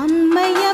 அம்மையா